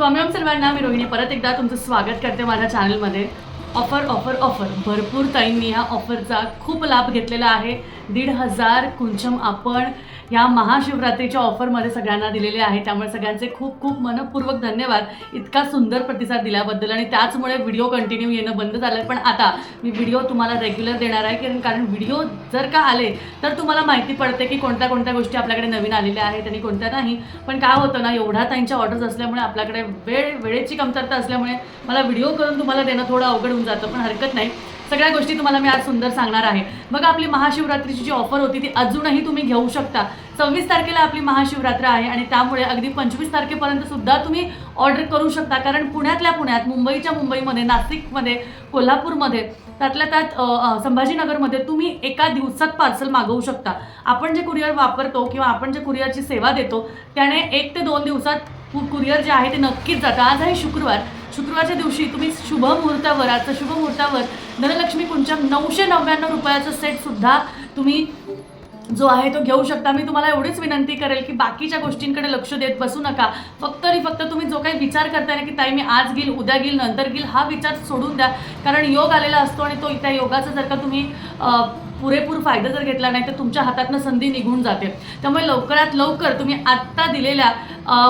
स्वामीम सर्वांना मी रोहिणी परत एकदा तुमचं स्वागत करते माझ्या चॅनलमध्ये. Offer offer offer. भरपूर ताईंनी ह्या ऑफरचा खूप लाभ घेतलेला आहे. दीड हजार कुंचम आपण या महाशिवरात्रीच्या ऑफरमध्ये सगळ्यांना दिलेले आहे. त्यामुळे सगळ्यांचे खूप खूप मनपूर्वक धन्यवाद. इतका सुंदर प्रतिसाद दिल्याबद्दल आणि त्याचमुळे व्हिडिओ कंटिन्यू येणं बंद झालं पण आता मी व्हिडिओ तुम्हाला रेग्युलर देणार आहे कारण कारण व्हिडिओ जर का आले तर तुम्हाला माहिती पडते की कोणत्या कोणत्या गोष्टी आपल्याकडे नवीन आलेल्या आहेत आणि कोणत्या नाही. पण काय होतं ना एवढ्या त्यांच्या ऑर्डर्स असल्यामुळे आपल्याकडे वेळ वेळेची कमतरता असल्यामुळे मला व्हिडिओ करून तुम्हाला देणं थोडं अवघड होऊन जातं पण हरकत नाही. सगळ्या गोष्टी तुम्हाला मी आज सुंदर सांगणार आहे. बघा आपली महाशिवरात्रीची जी ऑफर होती ती अजूनही तुम्ही घेऊ शकता. सव्वीस तारखेला आपली महाशिवरात्र आहे आणि त्यामुळे अगदी पंचवीस तारखेपर्यंत सुद्धा तुम्ही ऑर्डर करू शकता. कारण पुण्यातल्या पुण्यात मुंबईच्या मुंबईमध्ये नाशिकमध्ये कोल्हापूरमध्ये त्यातल्या त्यात संभाजीनगरमध्ये तुम्ही एका दिवसात पार्सल मागवू शकता. आपण जे कुरिअर वापरतो किंवा आपण जे कुरिअरची सेवा देतो त्याने एक ते दोन दिवसात कुरिअर जे आहे ते नक्कीच जातं. आज आहे शुक्रवार. शुक्रवारच्या दिवशी तुम्ही शुभ मुहूर्तावर आजच्या शुभ मुहूर्तावर धनलक्ष्मी कुंचम नऊशे नव्याण्णव रुपयाचं सेटसुद्धा तुम्ही जो आहे तो घेऊ शकता. मी तुम्हाला एवढीच विनंती करेल की बाकीच्या गोष्टींकडे लक्ष देत बसू नका. फक्त आणि फक्त तुम्ही जो काही विचार करताय ना की ताई मी आज घेईल उद्या घेईल नंतर घेईल हा विचार सोडून द्या. कारण योग आलेला असतो आणि तो त्या योगाचा जर का तुम्ही पुरेपूर फायदा जर घेतला नाही तर तुमच्या हातातनं संधी निघून जाते. त्यामुळे लवकरात लवकर तुम्ही आत्ता दिलेल्या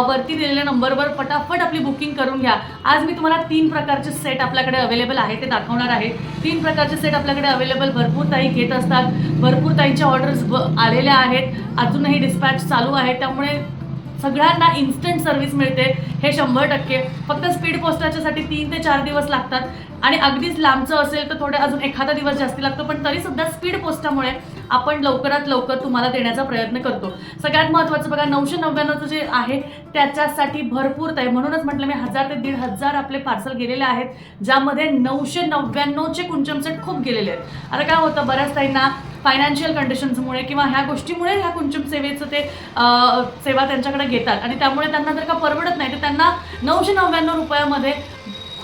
वरती दिलेल्या नंबरवर पटापट आपली बुकिंग करून घ्या. आज मी तुम्हाला तीन प्रकारचे सेट आपल्याकडे अवेलेबल आहे ते दाखवणार आहे. तीन प्रकारचे सेट आपल्याकडे अवेलेबल भरपूर ताई घेत असतात. भरपूर ताईंच्या ऑर्डर्स आलेल्या आहेत. अजूनही डिस्पॅच चालू आहे त्यामुळे सगळ्यांना इन्स्टंट सर्व्हिस मिळते. हे शंभर टक्के. फक्त स्पीड पोस्टाच्यासाठी तीन ते चार दिवस लागतात. आणि अगदीच लांबचं असेल तर थोडे अजून एखादा दिवस जास्ती लागतो. पण तरी सुद्धा स्पीड पोस्टामुळे आपण लवकरात लवकर तुम्हाला देण्याचा प्रयत्न करतो. सगळ्यात महत्त्वाचं बघा नऊशे नव्याण्णवचं जे आहे त्याच्यासाठी भरपूर आहे म्हणूनच म्हटलं मी हजार ते दीड हजार आपले पार्सल गेलेले आहेत ज्यामध्ये नऊशे नव्याण्णवचे कुंचमसेट खूप गेलेले आहेत. आता काय होतं बऱ्याच ताईंना फायनान्शियल कंडिशन्समुळे किंवा ह्या गोष्टीमुळे ह्या कुंचुम सेवेचं ते सेवा त्यांच्याकडे घेतात. आणि त्यामुळे त्यांना जर का परवडत नाही तर त्यांना नऊशे नव्याण्णव रुपयामध्ये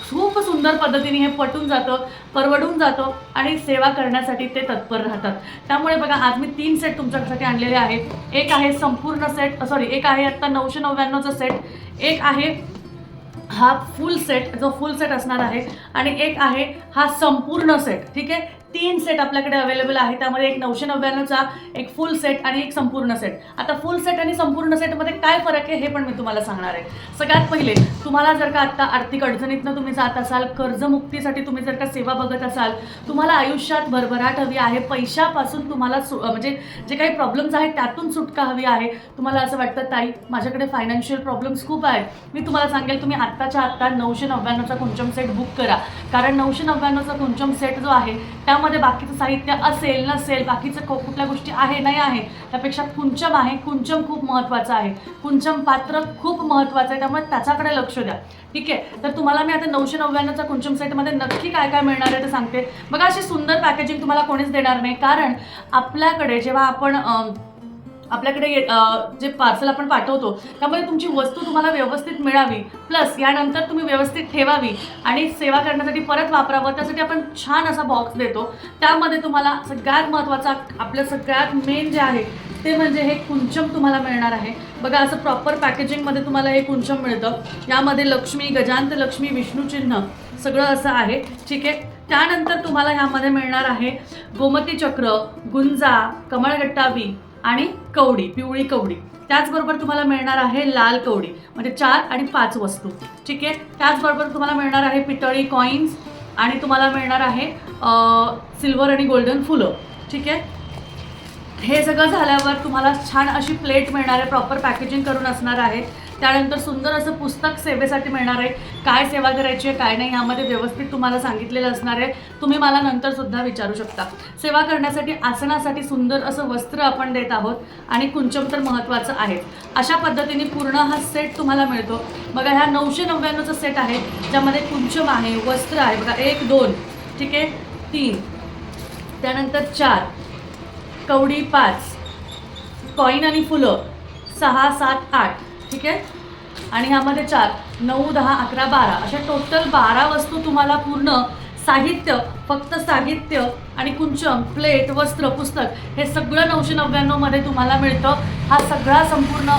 खूप सुंदर पद्धतीने हे पटून जातं परवडून जातं आणि सेवा करण्यासाठी ते तत्पर राहतात. त्यामुळे बघा आज मी तीन सेट तुमच्यासाठी आणलेले आहेत. एक आहे संपूर्ण सेट सॉरी एक आहे आत्ता नऊशे नव्याण्णवचा सेट एक आहे हा फुल सेट जो फुल सेट असणार आहे. आणि एक आहे हा संपूर्ण सेट ठीक आहे? तीन सेट आपल्याकडे अवेलेबल आहे. त्यामध्ये एक नऊशे नव्याण्णवचा एक फुल सेट आणि एक संपूर्ण सेट आता फुल सेट आणि संपूर्ण सेटमध्ये काय फरक आहे हे पण मी तुम्हाला सांगणार आहे. सगळ्यात पहिले तुम्हाला जर का आत्ता आर्थिक अडचणीतनं तुम्ही जात असाल कर्जमुक्तीसाठी तुम्ही जर का सेवा बघत असाल तुम्हाला आयुष्यात भरभराट हवी आहे. पैशापासून तुम्हाला सु म्हणजे जे काही प्रॉब्लेम्स आहेत त्यातून सुटका हवी आहे. तुम्हाला असं वाटतं ताई माझ्याकडे फायनान्शियल प्रॉब्लेम्स खूप आहेत. मी तुम्हाला सांगेल तुम्ही आत्ताच्या आत्ता नऊशे नव्याण्णवचा कुंचम सेट बुक करा. कारण नऊशे नव्याण्णवचा कुंचम सेट जो आहे त्या त्यामध्ये बाकीचं साहित्य असेल नसेल बाकीचं को- कुठल्या गोष्टी आहे नाही आहे त्यापेक्षा कुंचम आहे. कुंचम खूप महत्त्वाचं आहे. कुंचम पात्र खूप महत्त्वाचं आहे. त्यामुळे त्याच्याकडे लक्ष द्या. ठीक आहे? तर तुम्हाला मी आता नऊशे नव्याण्णवचा कुंचम सेटमध्ये नक्की काय काय मिळणार आहे ते सांगते. बघा अशी सुंदर पॅकेजिंग तुम्हाला कोणीच देणार नाही. कारण आपल्याकडे जेव्हा आपण आपल्याकडे ये- जे पार्सल आपण पाठवतो त्यामुळे तुमची वस्तू तुम्हाला व्यवस्थित मिळावी. प्लस यानंतर तुम्ही व्यवस्थित ठेवावी आणि सेवा करण्यासाठी परत वापरावं. त्यासाठी आपण छान असा बॉक्स देतो. त्यामध्ये तुम्हाला सगळ्यात महत्त्वाचा आपलं सगळ्यात मेन जे आहे ते म्हणजे हे कुंचम तुम्हाला मिळणार आहे. बघा असं प्रॉपर पॅकेजिंगमध्ये तुम्हाला हे कुंचम मिळतं. यामध्ये लक्ष्मी गजांत लक्ष्मी विष्णुचिन्ह सगळं असं आहे. ठीक आहे? त्यानंतर तुम्हाला ह्यामध्ये मिळणार आहे गोमती चक्र गुंजा कमळगट्टावी आणि कवडी पिवळी कवडी. त्याचबरोबर तुम्हाला मिळणार आहे लाल कवडी म्हणजे चार आणि पाच वस्तू. ठीक आहे? त्याचबरोबर तुम्हाला मिळणार आहे पितळी कॉईन्स आणि तुम्हाला मिळणार आहे सिल्वर आणि गोल्डन फुलं. ठीक आहे? हे सगळं झाल्यावर तुम्हाला छान अशी प्लेट मिळणार आहे प्रॉपर पॅकेजिंग करून असणार आहे. त्यानंतर सुंदर असं पुस्तक सेवेसाठी मिळणार आहे. काय सेवा करायची आहे काय नाही यामध्ये व्यवस्थित तुम्हाला सांगितलेलं असणार आहे. तुम्ही मला नंतर सुद्धा विचारू शकता. सेवा करण्यासाठी आसनासाठी सुंदर असं वस्त्र आपण देत आहोत आणि कुंचम तर महत्त्वाचं आहे. अशा पद्धतीने पूर्ण हा सेट तुम्हाला मिळतो. बघा ह्या नऊशे नव्याण्णवचा सेट आहे ज्यामध्ये कुंचम आहे वस्त्र आहे. बघा एक दोन ठीक आहे? तीन त्यानंतर चार कवडी पाच कॉईन आणि फुलं सहा सात आठ. ठीक आहे? आणि ह्यामध्ये चार नऊ दहा अकरा बारा. अशा टोटल बारा वस्तू तुम्हाला पूर्ण साहित्य फक्त साहित्य आणि कुंचम प्लेट वस्त्र पुस्तक हे सगळं नऊशे नव्याण्णवमध्ये तुम्हाला मिळतं. हा सगळा संपूर्ण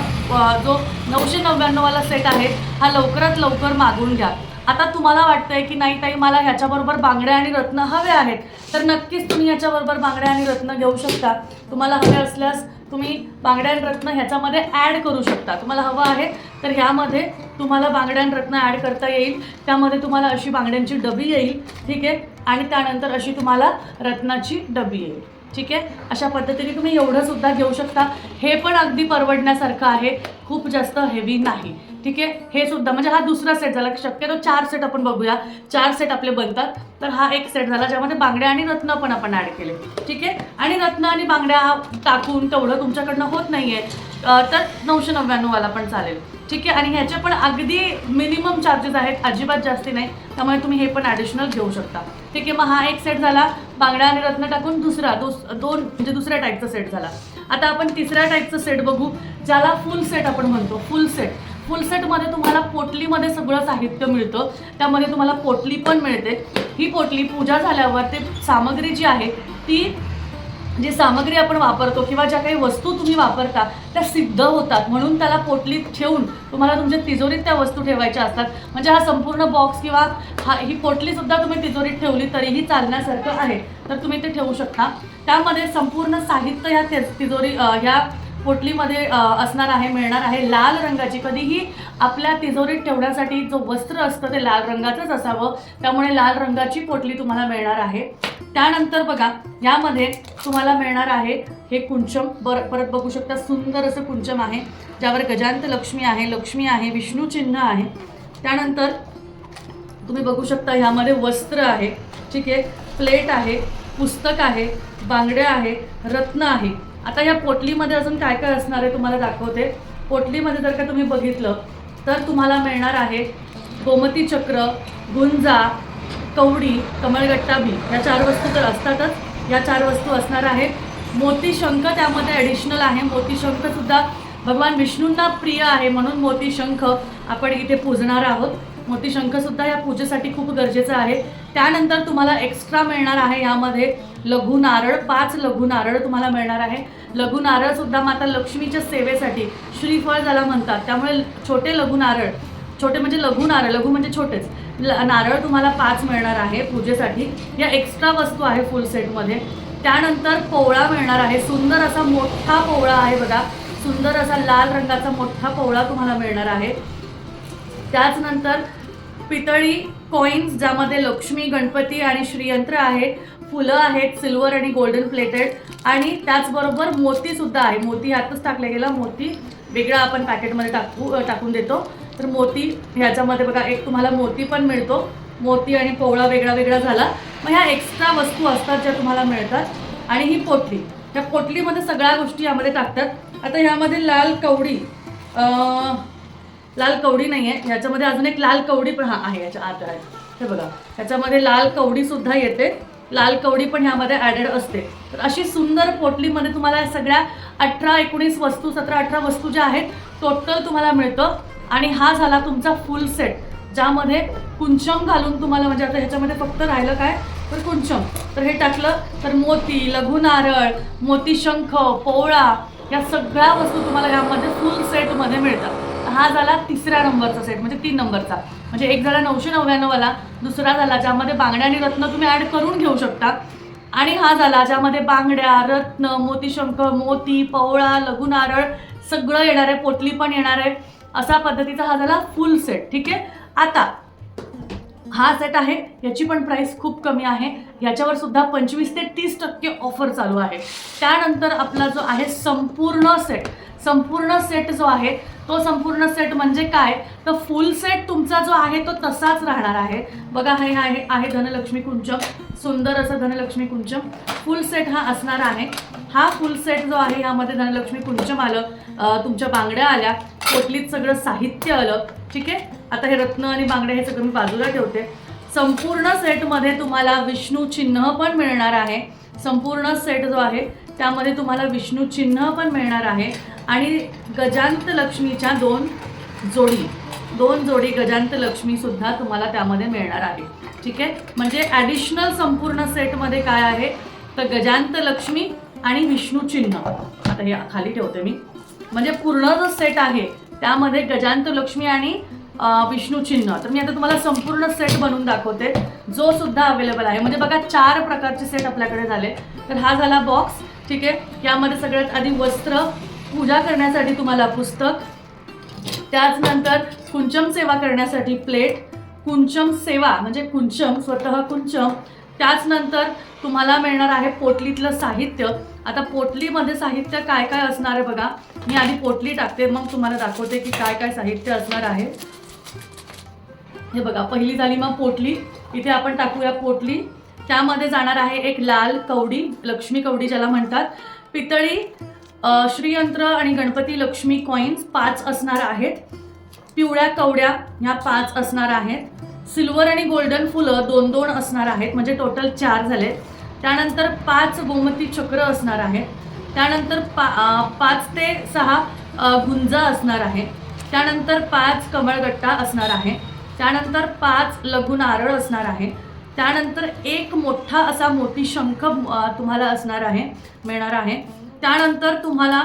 जो नऊशे नव्याण्णववाला सेट आहे हा लवकरात लवकर मागून घ्या. आता तुम्हाला वाटतंय की नाही ताई मला ह्याच्याबरोबर बांगड्या आणि रत्न हवे आहेत. तर नक्कीच तुम्ही ह्याच्याबरोबर बांगड्या आणि रत्न घेऊ शकता. तुम्हाला हवे असल्यास तुम्ही बांगड्या आणि रत्न ह्याच्यामध्ये ॲड करू शकता. तुम्हाला हवं आहे तर ह्यामध्ये तुम्हाला बांगड्या आणि रत्न ॲड करता येईल. त्यामध्ये तुम्हाला अशी बांगड्यांची डबी येईल ठीक आहे? आणि त्यानंतर अशी तुम्हाला रत्नाची डबी येईल. ठीक आहे? अशा पद्धतीने तुम्ही एवढं सुद्धा घेऊ शकता. हे पण अगदी परवडण्यासारखं आहे. खूप जास्त हेवी नाही. ठीक आहे? हे सुद्धा म्हणजे हा दुसरा सेट झाला. शक्यतो चार सेट आपण बघूया. चार सेट आपले बनतात. तर हा एक सेट झाला ज्यामध्ये बांगड्या आणि रत्न पण आपण ॲड केले. ठीक आहे? आणि रत्न आणि बांगड्या टाकून तेवढं तुमच्याकडनं होत नाही आहे तर नऊशे नव्याण्णववाला पण चालेल. ठीक आहे? आणि ह्याचे पण अगदी मिनिमम चार्जेस आहेत. अजिबात जास्ती नाही. त्यामुळे तुम्ही हे पण ॲडिशनल घेऊ शकता. ठीक आहे? मग हा एक सेट झाला. बांगड्या आणि रत्न टाकून दुसरा दो दोन म्हणजे दुसऱ्या टाईपचा सेट झाला. आता आपण तिसऱ्या टाईपचं सेट बघू ज्याला फुल सेट आपण म्हणतो. फुल सेट फुल सेटमध्ये तुम्हाला पोटलीमध्ये सगळं साहित्य मिळतं. त्यामध्ये तुम्हाला पोटली पण मिळते. ही पोटली पूजा झाल्यावर ते सामग्री जी आहे ती जी सामग्री आपण वापरतो किंवा ज्या काही वस्तू तुम्ही वापरता त्या सिद्ध होतात. म्हणून त्याला पोटलीत ठेवून तुम्हाला तुमच्या तिजोरीत त्या वस्तू ठेवायच्या असतात. म्हणजे हा संपूर्ण बॉक्स किंवा हा ही पोटलीसुद्धा तुम्ही तिजोरीत ठेवली तरीही चालण्यासारखं आहे. तर तुम्ही ते ठेवू शकता. त्यामध्ये संपूर्ण साहित्य ह्या तिजोरी ह्या पोटलीमध्ये असणार आहे मिळणार आहे लाल रंगाची. कधीही आपल्या तिजोरीत ठेवण्यासाठी जो वस्त्र असतं ते लाल रंगाचंच असावं. त्यामुळे लाल रंगाची पोटली तुम्हाला मिळणार आहे. त्यानंतर बघा यामध्ये तुम्हाला मिळणार आहे हे कुंचम. बर परत बघू शकता सुंदर असं कुंचम आहे ज्यावर गजांत लक्ष्मी आहे लक्ष्मी आहे विष्णू चिन्ह आहे. त्यानंतर तुम्ही बघू शकता ह्यामध्ये वस्त्र आहे ठीक आहे प्लेट आहे पुस्तक आहे बांगड्या आहे रत्न आहे. आता या पोटलीमध्ये अजून काय काय असणार आहे तुम्हाला दाखवते. पोटलीमध्ये जर का तुम्ही बघितलं तर तुम्हाला मिळणार आहे गोमती चक्र गुंजा कवडी कमळगट्टा बी. या चार वस्तू तर असतातच. या चार वस्तू असणार आहेत. मोती शंख त्यामध्ये ॲडिशनल आहे. मोती सुद्धा भगवान विष्णूंना प्रिय आहे म्हणून मोती शंख आपण इथे पूजणार आहोत. मोती शंखसुद्धा या पूजेसाठी खूप गरजेचं आहे. त्यानंतर तुम्हाला एक्स्ट्रा मिळणार आहे यामध्ये लघु नारळ पाच लघु नारळ तुम्हाला मिळणार आहे. लघु नारळसुद्धा माता लक्ष्मीच्या सेवेसाठी श्रीफळ ज्याला म्हणतात त्यामुळे छोटे लघु नारळ छोटे म्हणजे लघु नारळ लघु म्हणजे छोटेच ल- नारळ तुम्हाला पाच मिळणार आहे पूजेसाठी. या एक्स्ट्रा वस्तू आहे फुल सेटमध्ये त्यानंतर पोवळा मिळणार आहे. सुंदर असा मोठा पोवळा आहे बघा. सुंदर असा लाल रंगाचा मोठा पोवळा तुम्हाला मिळणार आहे. त्याचनंतर पितळी कॉईन्स ज्यामध्ये लक्ष्मी गणपती आणि श्रीयंत्र आहे फुलं आहेत सिल्वर आणि गोल्डन प्लेटेड आणि त्याचबरोबर मोतीसुद्धा आहे. मोती ह्यातच टाकला गेला. मोती वेगळा आपण पॅकेटमध्ये टाकू टाकून देतो. तर मोती ह्याच्यामध्ये बघा एक तुम्हाला मोती पण मिळतो. मोती आणि पोवळा वेगळा वेगळा झाला. मग ह्या एक्स्ट्रा वस्तू असतात ज्या तुम्हाला मिळतात. आणि ही पोटली. त्या पोटलीमध्ये सगळ्या गोष्टी यामध्ये टाकतात. आता ह्यामध्ये लाल कवडी लाल कवडी नाही आहे ह्याच्यामध्ये अजून एक लाल कवडी पण हा आहे याच्या आत आहे. हे बघा ह्याच्यामध्ये लाल कवडीसुद्धा येते. लाल कवडी पण ह्यामध्ये ॲडेड असते. तर अशी सुंदर पोटलीमध्ये तुम्हाला सगळ्या अठरा एकोणीस वस्तू सतरा अठरा वस्तू ज्या आहेत टोटल तुम्हाला मिळतं. आणि हा झाला तुमचा फुल सेट ज्यामध्ये कुंचम घालून तुम्हाला म्हणजे आता ह्याच्यामध्ये फक्त राहिलं काय? तर कुंचम. तर हे टाकलं तर मोती लघु नारळ मोती शंख पोवळा या सगळ्या वस्तू तुम्हाला यामध्ये फुल सेटमध्ये मिळतात. हा झाला तिसऱ्या नंबरचा सेट म्हणजे तीन नंबरचा. म्हणजे एक झाला नऊशे नव्याण्णववाला दुसरा झाला ज्यामध्ये बांगड्या आणि रत्न तुम्ही ॲड करून घेऊ शकता. आणि हा झाला ज्यामध्ये बांगड्या रत्न मोतीशंख मोती पवळा लघु नारळ सगळं येणार आहे पोटली पण येणार आहे. असा पद्धतीचा हा झाला फुल सेट ठीक आहे? आता हा सेट आहे. याची पण प्राईस खूप कमी आहे. याच्यावर सुद्धा पंचवीस ते तीस टक्के ऑफर चालू आहे. त्यानंतर आपला जो आहे संपूर्ण सेट संपूर्ण सेट जो आहे तो संपूर्ण सेट म्हणजे काय? तर फुल सेट तुमचा जो आहे तो तसाच राहणार आहे. बघा हे आहे आहे धनलक्ष्मी कुंचम सुंदर असं धनलक्ष्मी कुंचम फुल सेट हा असणार आहे. हा फुल सेट जो आहे यामध्ये धनलक्ष्मी कुंचम आलं तुमच्या बांगड्या आल्या. पोटलीत सगळं साहित्य आलं ठीक आहे? आता हे रत्न आणि बांगड्या हे सगळं मी बाजूला ठेवते. संपूर्ण सेटमध्ये तुम्हाला विष्णू चिन्ह पण मिळणार आहे. संपूर्ण सेट जो आहे त्यामध्ये तुम्हाला विष्णू चिन्ह पण मिळणार आहे. आणि गजांत लक्ष्मीच्या दोन जोडी दोन जोडी गजांत लक्ष्मीसुद्धा तुम्हाला त्यामध्ये मिळणार आहे. ठीक आहे? म्हणजे ॲडिशनल संपूर्ण सेटमध्ये काय आहे? तर गजांत लक्ष्मी आणि विष्णू चिन्ह. आता हे खाली ठेवते मी. म्हणजे पूर्ण जो सेट आहे त्यामध्ये गजांत लक्ष्मी आणि विष्णू चिन्ह. तर मी आता तुम्हाला संपूर्ण सेट बनवून दाखवते. जो सुद्धा अवेलेबल आहे. म्हणजे बघा चार प्रकारचे सेट आपल्याकडे झाले. तर हा झाला बॉक्स ठीक आहे? यामध्ये सगळ्यात आधी वस्त्र पूजा करण्यासाठी तुम्हाला पुस्तक. त्याचनंतर कुंचम सेवा करण्यासाठी प्लेट कुंचम सेवा म्हणजे कुंचम स्वतः कुंचम. त्याचनंतर तुम्हाला मिळणार आहे पोटलीतलं साहित्य. आता पोटलीमध्ये साहित्य काय काय असणार आहे बघा. मी आधी पोटली टाकते मग तुम्हाला दाखवते की काय काय साहित्य असणार आहे. हे बघा पहिली झाली मग पोटली. इथे आपण टाकूया पोटली. त्यामध्ये जाणार आहे एक लाल कवडी लक्ष्मी कवडी ज्याला म्हणतात. पितळी श्रीयंत्र आणि गणपती लक्ष्मी कॉईन्स पाच असणार आहेत. पिवळ्या कवड्या ह्या पाच असणार आहेत. सिल्वर आणि गोल्डन फुलं दोन दोन असणार आहेत. म्हणजे टोटल चार झाले. त्यानंतर पाच गोमती चक्र असणार आहेत. त्यानंतर पा पाच ते सहा गुंजा असणार आहे त्यानंतर पाच कमळगट्टा असणार आहे त्यानंतर पाच लघु नारळ असणार आहे त्यानंतर एक मोठा असा मोती शंख तुम्हाला असणार आहे मिळणार आहे. त्यानंतर तुम्हाला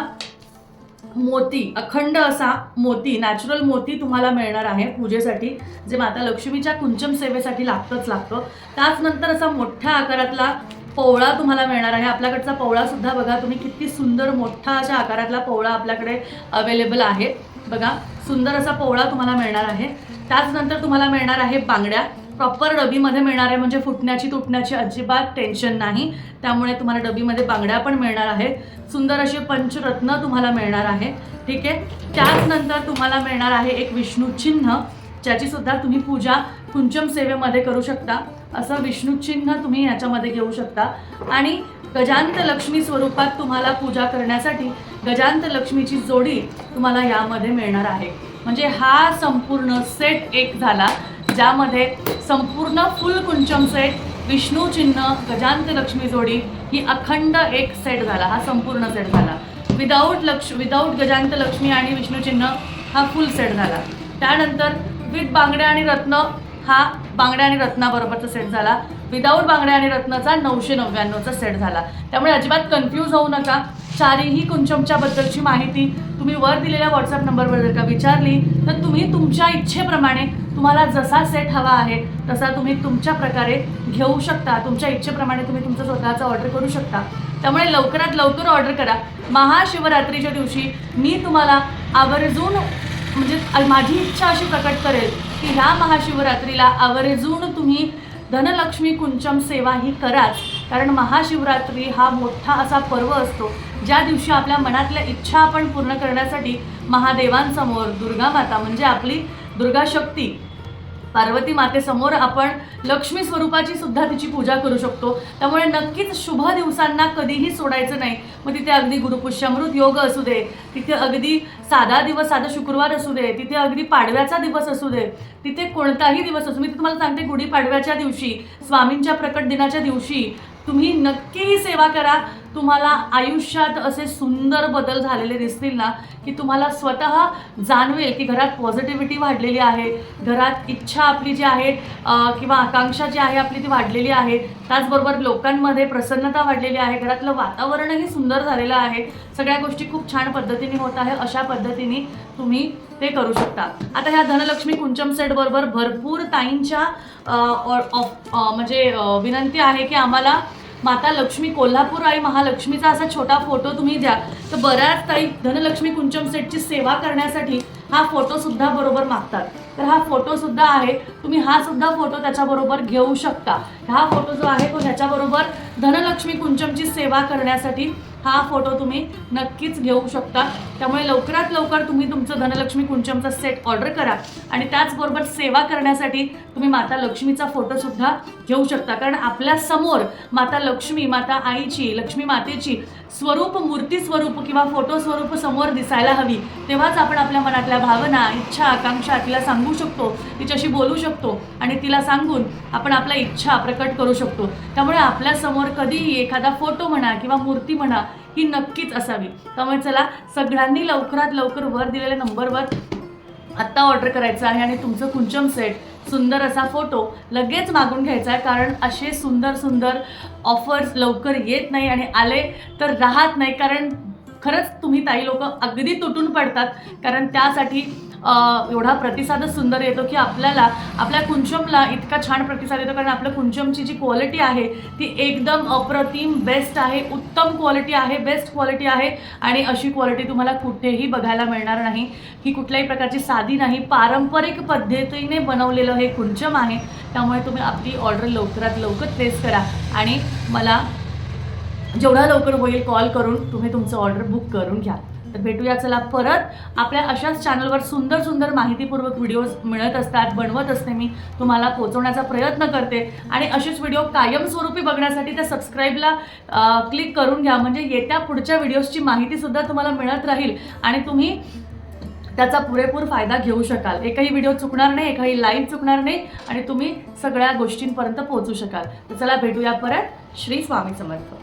मोती अखंड असा मोती नॅचरल मोती तुम्हाला मिळणार आहे पूजेसाठी जे माता लक्ष्मीच्या कुंचम सेवेसाठी लागतंच लागतं. त्याचनंतर असा मोठ्या आकारातला पोवळा तुम्हाला मिळणार आहे. आपल्याकडचा पोवळा सुद्धा बघा तुम्ही किती सुंदर मोठा अशा आकारातला पोवळा आपल्याकडे अवेलेबल आहे. बघा सुंदर असा पोवळा तुम्हाला मिळणार आहे. त्याचनंतर तुम्हाला मिळणार आहे बांगड्या. प्रॉपर डबीमध्ये मिळणार आहे म्हणजे फुटण्याची तुटण्याची अजिबात टेन्शन नाही. त्यामुळे तुम्हाला डबीमध्ये बांगड्या पण मिळणार आहे सुंदर असे पंचरत्न तुम्हाला मिळणार आहे. ठीक आहे? त्याचनंतर तुम्हाला मिळणार आहे एक विष्णू चिन्ह ज्याची सुद्धा तुम्ही पूजा कुंचम सेवेमध्ये करू शकता असं विष्णू चिन्ह तुम्ही याच्यामध्ये घेऊ शकता. आणि गजांत लक्ष्मी स्वरूपात तुम्हाला पूजा करण्यासाठी गजांत लक्ष्मीची जोडी तुम्हाला यामध्ये मिळणार आहे. म्हणजे हा संपूर्ण सेट एक झाला ज्यामध्ये संपूर्ण फुल कुंचम सेट विष्णू चिन्ह गजांत लक्ष्मी जोडी ही अखंड एक सेट झाला हा संपूर्ण सेट झाला. विदाऊट लक्ष विदाऊट गजांत लक्ष्मी आणि विष्णू चिन्ह हा फुल सेट झाला. त्यानंतर विथ बांगड्या आणि रत्न हा बांगड्या आणि रत्नाबरोबरचा सेट झाला. विदाऊट बांगड्या आणि रत्नाचा नऊशे नव्याण्णवचा सेट झाला. त्यामुळे अजिबात कन्फ्यूज होऊ नका. चारीही कुंचमच्याबद्दलची माहिती तुम्ही वर दिलेल्या व्हॉट्सअप नंबरवर जर का विचारली तर तुम्ही तुमच्या इच्छेप्रमाणे तुम्हाला जसा सेट हवा आहे तसा तुम्ही तुमच्या प्रकारे घेऊ शकता. तुमच्या इच्छेप्रमाणे तुम्ही तुमचं स्वतःचा ऑर्डर करू शकता. त्यामुळे लवकरात लवकर ऑर्डर करा. महाशिवरात्रीच्या दिवशी मी तुम्हाला आवर्जून म्हणजे माझी इच्छा अशी प्रकट करेल की ह्या महाशिवरात्रीला आवर्जून तुम्ही धनलक्ष्मी कुंचम सेवा ही कराच. कारण महाशिवरात्री हा मोठा असा पर्व असतो. ज्या दिवशी आपल्या मनातल्या इच्छा आपण पूर्ण करण्यासाठी महादेवांसमोर दुर्गा माता म्हणजे आपली दुर्गा शक्ती पार्वती मातेसमोर आपण लक्ष्मी स्वरूपाची सुद्धा तिची पूजा करू शकतो. त्यामुळे नक्कीच शुभ दिवसांना कधीही सोडायचं नाही. मग तिथे अगदी गुरुपुष्यामृत योग असू दे तिथे अगदी साधा दिवस साधा शुक्रवार असू दे तिथे अगदी पाडव्याचा दिवस असू दे तिथे कोणताही दिवस असू मी तुम्हाला सांगते गुढीपाडव्याच्या दिवशी स्वामींच्या प्रकट दिनाच्या दिवशी तुम्ही नक्कीही सेवा करा. तुम्हाला आयुष्यात असे सुंदर बदल झालेले दिसतील ना की तुम्हाला स्वतः जाणवेल की घरात पॉझिटिव्हिटी वाढलेली आहे घरात इच्छा आपली जी आहे किंवा आकांक्षा जी आहे आपली ती वाढलेली आहे. त्याचबरोबर लोकांमध्ये प्रसन्नता वाढलेली आहे घरातलं वातावरणही सुंदर झालेलं आहे. सगळ्या गोष्टी खूप छान पद्धतीने होत आहे अशा पद्धतीने तुम्ही ते करू शकता. आता ह्या धनलक्ष्मी कुंचम सेटबरोबर भरपूर ताईंच्या ऑ- म्हणजे विनंती आहे की आम्हाला माता लक्ष्मी कोल्हापूर आई महालक्ष्मीचा असा छोटा फोटो तुम्ही द्या. तर बऱ्याच ताई धनलक्ष्मी कुंचम सेटची सेवा करण्यासाठी हा फोटोसुद्धा बरोबर मागतात. तर हा फोटोसुद्धा आहे. तुम्ही हा सुद्धा फोटो त्याच्याबरोबर घेऊ शकता. हा फोटो जो आहे तो ह्याच्याबरोबर धनलक्ष्मी कुंचमची सेवा करण्यासाठी हा फोटो तुम्ही नक्कीच घेऊ शकता. त्यामुळे लवकरात लवकर तुम्ही तुमचं धनलक्ष्मी कुंचमचा सेट ऑर्डर करा. आणि त्याचबरोबर सेवा करण्यासाठी तुम्ही माता लक्ष्मीचा फोटोसुद्धा घेऊ शकता. कारण आपल्यासमोर माता लक्ष्मी माता आईची लक्ष्मी मातेची स्वरूप मूर्ती स्वरूप किंवा फोटो स्वरूप समोर दिसायला हवी. तेव्हाच आपण आपल्या मनातल्या भावना इच्छा आकांक्षा तिला सांगू शकतो. तिच्याशी बोलू शकतो. आणि तिला सांगून आपण आपल्या इच्छा प्रकट करू शकतो. त्यामुळे आपल्यासमोर कधीही एखादा फोटो म्हणा किंवा मूर्ती म्हणा ही नक्कीच असावी. त्यामुळे चला सगळ्यांनी लवकरात लवकर वर दिलेल्या नंबरवर आत्ता ऑर्डर करायचं आहे आणि तुमचं कुंचम सेट सुंदर असा फोटो लगेच मागून घ्यायचा आहे. कारण असे सुंदर सुंदर ऑफर्स लवकर येत नाही आणि आले तर राहत नाही. कारण खरंच तुम्ही ताई लोक अगदी तुटून पडतात. कारण त्यासाठी एवढा प्रतिसादच सुंदर येतो की आपल्याला आपल्या कुंचमला इतका छान प्रतिसाद येतो कारण आपल्या कुंचमची जी क्वालिटी आहे ती एकदम अप्रतिम बेस्ट आहे उत्तम क्वालिटी आहे बेस्ट क्वालिटी आहे आणि अशी क्वालिटी तुम्हाला कुठेही बघायला मिळणार नाही. ही कुठल्याही प्रकारची साधी नाही पारंपरिक पद्धतीने बनवलेलं हे कुंचम आहे. त्यामुळे तुम्ही आपली ऑर्डर लवकरात लवकर प्लेस करा आणि मला जेवढा लवकर होईल कॉल करून तुम्ही तुमचं ऑर्डर बुक करून घ्या. तर भेटूया चला परत. आपल्या अशाच चॅनलवर सुंदर सुंदर माहितीपूर्वक व्हिडिओज मिळत असतात बनवत असते मी. तुम्हाला पोहोचवण्याचा प्रयत्न करते. आणि असेच व्हिडिओ कायमस्वरूपी बघण्यासाठी त्या सबस्क्राईबला क्लिक करून घ्या. म्हणजे येत्या पुढच्या व्हिडिओजची माहितीसुद्धा तुम्हाला मिळत राहील. आणि तुम्ही त्याचा पुरेपूर फायदा घेऊ शकाल. एकही व्हिडिओ चुकणार नाही एकही लाईव्ह चुकणार नाही. आणि तुम्ही सगळ्या गोष्टींपर्यंत पोहोचू शकाल. तर चला भेटूया परत. श्री स्वामी समर्थ.